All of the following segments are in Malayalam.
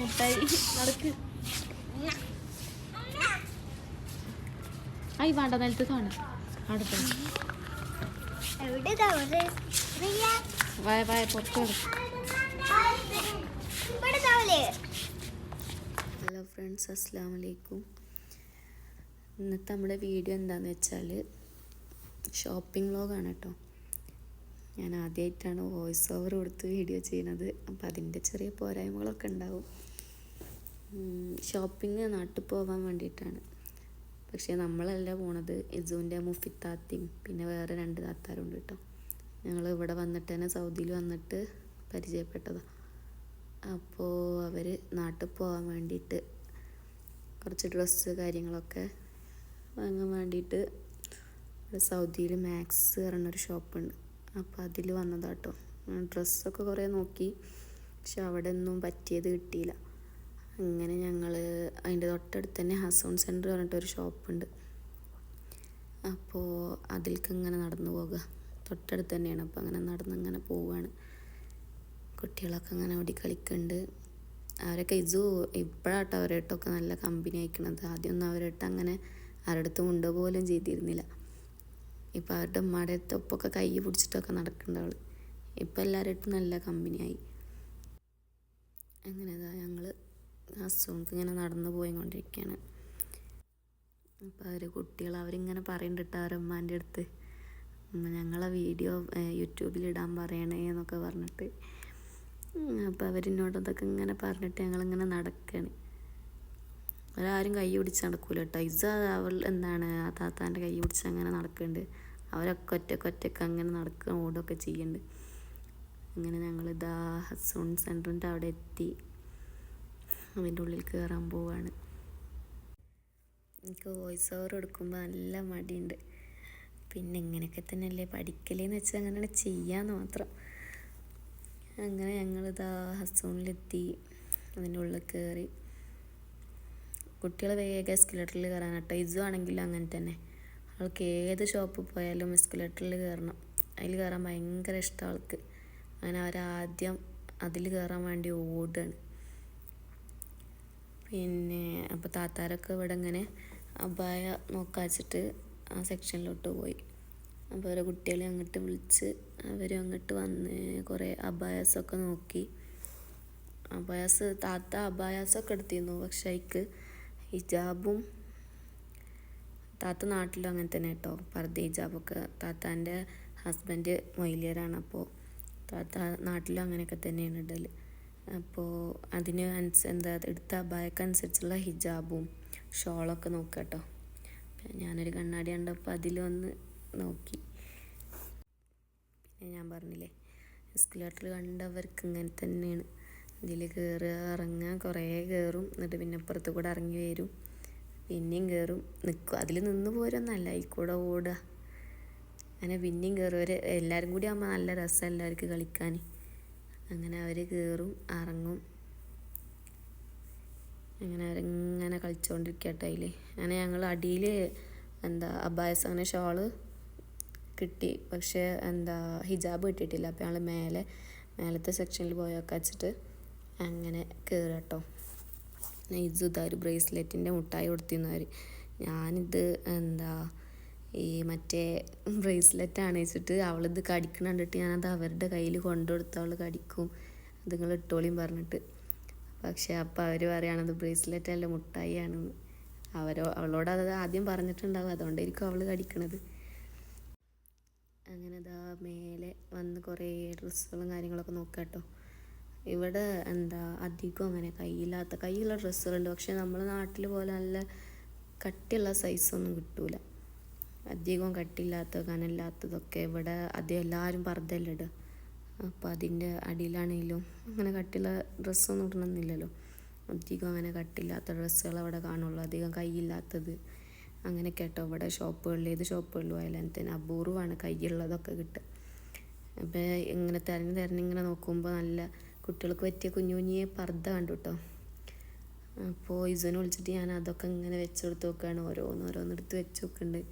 മുട്ടായി നടക്ക്. ആയി വേണ്ട നിലത്ത് കാണാം. അടുത്ത വായ വായ ഹലോ ഫ്രണ്ട്സ് അസ്സാം വലൈക്കും ഇന്നത്തെ നമ്മുടെ വീഡിയോ എന്താണെന്ന് വെച്ചാൽ ഷോപ്പിംഗ് വ്ലോഗാണ് കേട്ടോ. ഞാൻ ആദ്യമായിട്ടാണ് വോയിസ് ഓവർ കൊടുത്ത് വീഡിയോ ചെയ്യുന്നത്. അപ്പം അതിന്റെ ചെറിയ പോരായ്മകളൊക്കെ ഉണ്ടാവും. ഷോപ്പിംഗ് നാട്ടിൽ പോകാൻ വേണ്ടിയിട്ടാണ്. പക്ഷേ നമ്മളല്ല പോണത്. ഇസുവിന്റെ മുഫിത്താത്തിയും പിന്നെ വേറെ രണ്ട് താത്താരുണ്ട് കേട്ടോ. ഞങ്ങൾ ഇവിടെ വന്നിട്ട് തന്നെ സൗദിയിൽ വന്നിട്ട് പരിചയപ്പെട്ടതാണ് അപ്പോൾ അവർ നാട്ടിൽ പോകാൻ വേണ്ടിയിട്ട് കുറച്ച് ഡ്രസ്സ് കാര്യങ്ങളൊക്കെ വാങ്ങാൻ വേണ്ടിയിട്ട് സൗദിയിൽ മാക്സ് പറഞ്ഞൊരു ഷോപ്പുണ്ട് അപ്പോൾ അതിൽ വന്നതാട്ടോ. ഡ്രസ്സൊക്കെ കുറേ നോക്കി. പക്ഷെ അവിടെ ഒന്നും പറ്റിയത് കിട്ടിയില്ല. അങ്ങനെ ഞങ്ങൾ അതിന്റെ തൊട്ടടുത്ത് തന്നെ ഹസോൺ സെന്റർ പറഞ്ഞിട്ടൊരു ഷോപ്പുണ്ട്. അപ്പോൾ അതിലേക്ക് ഇങ്ങനെ നടന്നു പോകുക തൊട്ടടുത്ത് തന്നെയാണ് അപ്പോൾ അങ്ങനെ നടന്ന് ഇങ്ങനെ പോവുകയാണ് കുട്ടികളൊക്കെ അങ്ങനെ ഓടി കളിക്കുന്നുണ്ട് അവരൊക്കെ ഇസു ഇപ്പോഴാട്ടോ അവരായിട്ടൊക്കെ നല്ല കമ്പനി അയക്കണത് ആദ്യമൊന്നും അവരായിട്ട് അങ്ങനെ ആരുടെ മുണ്ടോ പോലും ചെയ്തിരുന്നില്ല. ഇപ്പം അവരുടെ ഉമ്മയുടെ ഒപ്പൊക്കെ കൈ പിടിച്ചിട്ടൊക്കെ നടക്കുന്നുണ്ട് അവൾ ഇപ്പം എല്ലാവരായിട്ടും നല്ല കമ്പനിയായി. അങ്ങനെ ഇതാ ഞങ്ങൾ ഹസ്ബൻഡ് ഇങ്ങനെ നടന്നു പോയിക്കൊണ്ടിരിക്കുകയാണ് അപ്പോൾ അവർ കുട്ടികൾ അവരിങ്ങനെ പറയുന്നുണ്ട് അവരുടെ ഉമ്മാന്റെ അടുത്ത്. ഞങ്ങളെ വീഡിയോ യൂട്യൂബിൽ ഇടാൻ പറയണേ എന്നൊക്കെ പറഞ്ഞിട്ട്. അപ്പോൾ അവരിന്നോട് അതൊക്കെ ഇങ്ങനെ പറഞ്ഞിട്ട് ഞങ്ങളിങ്ങനെ നടക്കുകയാണ് അവരാരും കൈ പിടിച്ച് നടക്കൂല കേട്ടോ ഇസ അവൾ എന്താണ് ആ താത്താന്റെ കൈ പിടിച്ച് അങ്ങനെ നടക്കുന്നുണ്ട് അവരൊക്കെ ഒറ്റയ്ക്ക് ഒറ്റയ്ക്ക് അങ്ങനെ നടക്കുക ഓടുകയൊക്കെ ചെയ്യുന്നുണ്ട് അങ്ങനെ ഞങ്ങൾ ഇതാ ഹസോൺ സെന്ററിന്റെ അവിടെ എത്തി. അതിന്റെ ഉള്ളിൽ കയറാൻ പോവാണ്. എനിക്ക് വോയിസ് ഓവർ എടുക്കുമ്പോൾ നല്ല മടിയുണ്ട്. പിന്നെ ഇങ്ങനെയൊക്കെ തന്നെയല്ലേ പഠിക്കലേന്ന് വെച്ചാൽ അങ്ങനെയാണ് ചെയ്യാന്ന് മാത്രം. അങ്ങനെ ഞങ്ങളിതാ ഹസോണിലെത്തി അതിന്റെ ഉള്ളിൽ കയറി കുട്ടികൾ വേഗം എസ്കലേറ്ററിൽ കയറാനാട്ടോ ഇജു ആണെങ്കിലും അങ്ങനെ തന്നെ. അവൾക്ക് ഏത് ഷോപ്പിൽ പോയാലും എസ്കലേറ്ററിൽ കയറണം അതിൽ കയറാൻ ഭയങ്കര ഇഷ്ടം അവൾക്ക് അങ്ങനെ അവരാദ്യം അതിൽ കയറാൻ വേണ്ടി ഓടുകയാണ് പിന്നെ അപ്പോൾ താത്താരൊക്കെ ഇവിടെ ഇങ്ങനെ അബായ നോക്കാച്ചിട്ട് ആ സെക്ഷനിലോട്ട് പോയി. അപ്പോൾ അവരെ കുട്ടികളെ അങ്ങോട്ട് വിളിച്ച് അവരും അങ്ങോട്ട് വന്ന് കുറേ അബായാസൊക്കെ നോക്കി. അബായാസ് താത്ത അബായാസൊക്കെ എടുത്തിരുന്നു. പക്ഷെ അതിക്ക് ഹിജാബും താത്ത നാട്ടിലും അങ്ങനെ തന്നെ കേട്ടോ. പർദ്ദ ഹിജാബൊക്കെ താത്താന്റെ ഹസ്ബൻഡ് മൊയിലിയറാണ് അപ്പോൾ താത്ത നാട്ടിലും അങ്ങനെയൊക്കെ തന്നെയാണ് ഇടൽ അപ്പോൾ അതിന് അനുസ എന്താ എടുത്ത അഭായക്കനുസരിച്ചുള്ള ഹിജാബും ഷോളൊക്കെ നോക്കുക കേട്ടോ. ഞാനൊരു കണ്ണാടി കണ്ടപ്പോൾ അതിൽ വന്ന് നോക്കി. പിന്നെ ഞാൻ പറഞ്ഞില്ലേ എസ്കലേറ്ററിൽ കണ്ടവർക്ക് ഇങ്ങനെ തന്നെയാണ്. ഇതിൽ കയറുക ഇറങ്ങുക കുറേ കയറും എന്നിട്ട് പിന്നെ അപ്പുറത്ത് കൂടെ ഇറങ്ങി വരും. പിന്നെയും കയറും നിൽക്കും അതിൽ നിന്ന് പോരൊന്നല്ല ഈ കൂടെ ഓടുക അങ്ങനെ പിന്നെയും കയറും അവർ എല്ലാവരും കൂടി ആകുമ്പോൾ നല്ല രസം എല്ലാവർക്കും കളിക്കാൻ. അങ്ങനെ അവർ കയറും ഇറങ്ങും. അങ്ങനെ അവരിങ്ങനെ കളിച്ചുകൊണ്ടിരിക്കട്ടെ അതിൽ അങ്ങനെ ഞങ്ങൾ അടിയിൽ എന്താ അബായസ് അങ്ങനെ ഷോൾ കിട്ടി. പക്ഷേ എന്താ ഹിജാബ് കിട്ടിയിട്ടില്ല. അപ്പോൾ ഞങ്ങൾ മേലെ മേലത്തെ സെക്ഷനിൽ പോയൊക്കെ വെച്ചിട്ട് അങ്ങനെ കയറുക കേട്ടോ ഇതു ഒരു ബ്രേസ്ലെറ്റിന്റെ മുട്ടായി കൊടുത്തിരുന്നവർ ഞാനിത് എന്താ ഈ മറ്റേ ബ്രേസ്ലെറ്റാണ് വെച്ചിട്ട് അവളിത് കടിക്കണ കണ്ടിട്ട് ഞാനത് അവരുടെ കയ്യിൽ കൊണ്ടുകൊടുത്ത് അവൾ കടിക്കും. അത് ഇട്ടോളിയും പറഞ്ഞിട്ട്. പക്ഷേ അപ്പോൾ അവർ പറയുകയാണത് ബ്രേസ്ലെറ്റ് അല്ല മുട്ടായി ആണെന്ന് അവരോ അവളോട് അത് ആദ്യം പറഞ്ഞിട്ടുണ്ടാവും അതുകൊണ്ടായിരിക്കും അവൾ കടിക്കണത്. അങ്ങനെ ഇതാ മേലെ വന്ന് കുറേ ഡ്രസ്സുകളും കാര്യങ്ങളൊക്കെ നോക്കാം കേട്ടോ ഇവിടെ എന്താ അധികം അങ്ങനെ കയ്യില്ലാത്ത കയ്യുള്ള ഡ്രസ്സുകളുണ്ട്. പക്ഷെ നമ്മുടെ നാട്ടിൽ പോലെ നല്ല കട്ടിയുള്ള സൈസൊന്നും കിട്ടൂല. അധികം കട്ടില്ലാത്ത കനല്ലാത്തതൊക്കെ ഇവിടെ അധികം എല്ലാവരും പർദ്ദല്ല ഇടുക അപ്പോൾ അതിന്റെ അടിയിലാണെങ്കിലും അങ്ങനെ കട്ടിയുള്ള ഡ്രസ്സൊന്നും ഇടണമെന്നില്ലല്ലോ അധികം അങ്ങനെ കട്ടില്ലാത്ത ഡ്രസ്സുകൾ അവിടെ കാണുള്ളൂ. അധികം കൈയില്ലാത്തത് അങ്ങനെ കേട്ടോ ഇവിടെ ഷോപ്പുകളിൽ ഏത് ഷോപ്പുകളിലും ആയാലും തന്നെ അപൂർവമാണ് കൈയുള്ളതൊക്കെ കിട്ടുക. അപ്പോൾ ഇങ്ങനെ തിരഞ്ഞ് തിരഞ്ഞിങ്ങനെ നോക്കുമ്പോൾ നല്ല കുട്ടികൾക്ക് പറ്റിയ കുഞ്ഞു കുഞ്ഞിയെ പർദ്ദ കണ്ടു കേട്ടോ അപ്പോൾ ഇസനെ വിളിച്ചിട്ട് ഞാൻ അതൊക്കെ ഇങ്ങനെ വെച്ച് കൊടുത്ത് നോക്കുകയാണ് ഓരോന്ന് ഓരോന്ന് എടുത്ത് വെച്ച് നോക്കുന്നുണ്ട്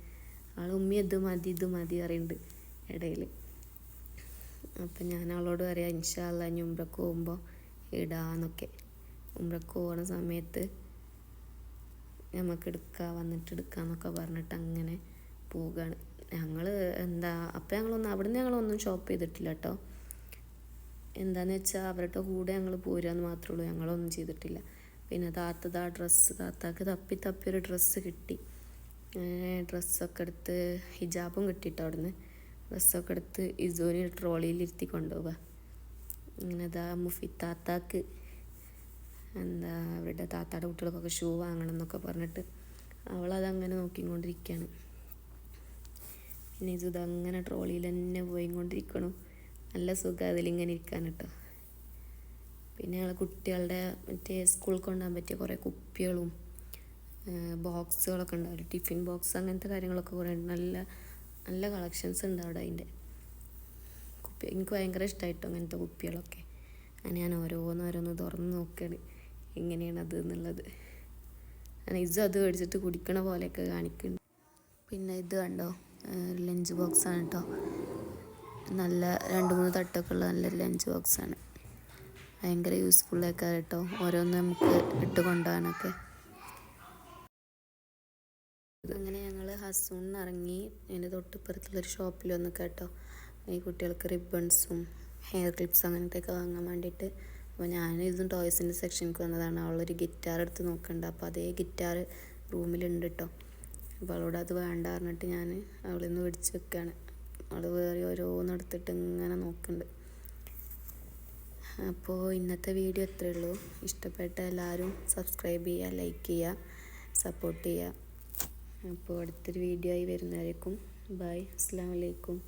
ആൾ ഉമ്മി ഇത് മതി ഇത് മതി പറയുന്നുണ്ട് ഇടയിൽ അപ്പം ഞാൻ അവളോട് പറയാം ഇൻഷാല്ല ഇനി ഉമ്രക്ക് പോകുമ്പോൾ ഇടാന്നൊക്കെ. ഉമ്രക്ക് പോകുന്ന സമയത്ത് നമുക്ക് എടുക്കാം വന്നിട്ട് എടുക്കാന്നൊക്കെ പറഞ്ഞിട്ട് അങ്ങനെ പോവുകയാണ് ഞങ്ങൾ എന്താ അപ്പം ഞങ്ങളൊന്നും അവിടുന്ന് ഞങ്ങളൊന്നും ഷോപ്പ് ചെയ്തിട്ടില്ല കേട്ടോ എന്താന്ന് വെച്ചാൽ അവരുടെ കൂടെ ഞങ്ങൾ പോരാന്ന് മാത്രമേ ഉള്ളൂ. ഞങ്ങളൊന്നും ചെയ്തിട്ടില്ല. പിന്നെ താത്തത് ആ ഡ്രസ്സ് താത്താക്ക് തപ്പി തപ്പി ഒരു ഡ്രസ്സ് കിട്ടി. ഡ്രസ്സൊക്കെ എടുത്ത് ഹിജാബും കിട്ടിയിട്ട് അവിടുന്ന്. ഡ്രസ്സൊക്കെ എടുത്ത് ഇസോനി ട്രോളിയിൽ ഇരുത്തി കൊണ്ടുപോവുക അങ്ങനെ അതാ മുഫി താത്താക്ക് എന്താ അവരുടെ താത്താടെ കുട്ടികൾക്കൊക്കെ ഷൂ വാങ്ങണം എന്നൊക്കെ പറഞ്ഞിട്ട് അവളതങ്ങനെ നോക്കിക്കൊണ്ടിരിക്കുകയാണ് പിന്നെ ഇതങ്ങനെ ട്രോളിയിൽ തന്നെ പോയിക്കൊണ്ടിരിക്കണം. നല്ല സുഖം അതിലിങ്ങനെ ഇരിക്കാൻ കേട്ടോ പിന്നെ ഞങ്ങൾ കുട്ടികളുടെ മറ്റേ സ്കൂളിൽ കൊണ്ടുപോകാൻ പറ്റിയ കുറേ കുപ്പികളും ബോക്സുകളൊക്കെ ഉണ്ടാവില്ല ടിഫിൻ ബോക്സ് അങ്ങനത്തെ കാര്യങ്ങളൊക്കെ കുറേ ഉണ്ട്. നല്ല നല്ല കളക്ഷൻസ് ഉണ്ട് അവിടെ അതിന്റെ. കുപ്പി എനിക്ക് ഭയങ്കര ഇഷ്ടമായിട്ടോ അങ്ങനത്തെ കുപ്പികളൊക്കെ. അങ്ങനെ ഞാൻ ഓരോന്നോരോന്ന് തുറന്ന് നോക്കുകയാണ് എങ്ങനെയാണ് അത് എന്നുള്ളത്. അങ്ങനെ ഇതും അത് മേടിച്ചിട്ട് കുടിക്കണ പോലെയൊക്കെ കാണിക്കുന്നുണ്ട്. പിന്നെ ഇത് കണ്ടോ? ലഞ്ച് ബോക്സ് ആണ് കേട്ടോ നല്ല രണ്ട് മൂന്ന് തട്ടൊക്കെ ഉള്ള നല്ല ലഞ്ച് ബോക്സ് ആണ് ഭയങ്കര യൂസ്ഫുള്ളൊക്കെ കേട്ടോ. ഓരോന്ന് നമുക്ക് ഇട്ട് കൊണ്ടുപോകാനൊക്കെ. അങ്ങനെ ഞങ്ങൾ ഹസൂണിന് ഇറങ്ങി അതിന്റെ തൊട്ടിപ്പുറത്തുള്ളൊരു ഷോപ്പിൽ വന്ന് കേട്ടോ. ഈ കുട്ടികൾക്ക് റിബൺസും ഹെയർ ക്ലിപ്സ് അങ്ങനത്തെയൊക്കെ വാങ്ങാൻ വേണ്ടിയിട്ട്. അപ്പോൾ ഞാൻ ഇതും ടോയ്സിന്റെ സെക്ഷനിലേക്ക് വന്നതാണ്. അവളൊരു ഗിറ്റാർ എടുത്ത് നോക്കണ്ട അപ്പോൾ അതേ ഗിറ്റാർ റൂമിലുണ്ട് കേട്ടോ. അപ്പോൾ അവളോട് അത് വേണ്ട പറഞ്ഞിട്ട് ഞാൻ അവളിൽ നിന്ന് മേടിച്ച് വെക്കുകയാണ് അവൾ വേറെ ഓരോന്ന് എടുത്തിട്ട് ഇങ്ങനെ നോക്കുന്നുണ്ട് അപ്പോൾ ഇന്നത്തെ വീഡിയോ ഇത്രയേ ഉള്ളൂ. ഇഷ്ടപ്പെട്ട എല്ലാവരും സബ്സ്ക്രൈബ് ചെയ്യുക ലൈക്ക് ചെയ്യുക സപ്പോർട്ട് ചെയ്യുക. അപ്പോൾ അടുത്തൊരു വീഡിയോ ആയി വരുന്നവരേക്കും ബൈ. അസ്സാം വലൈക്കും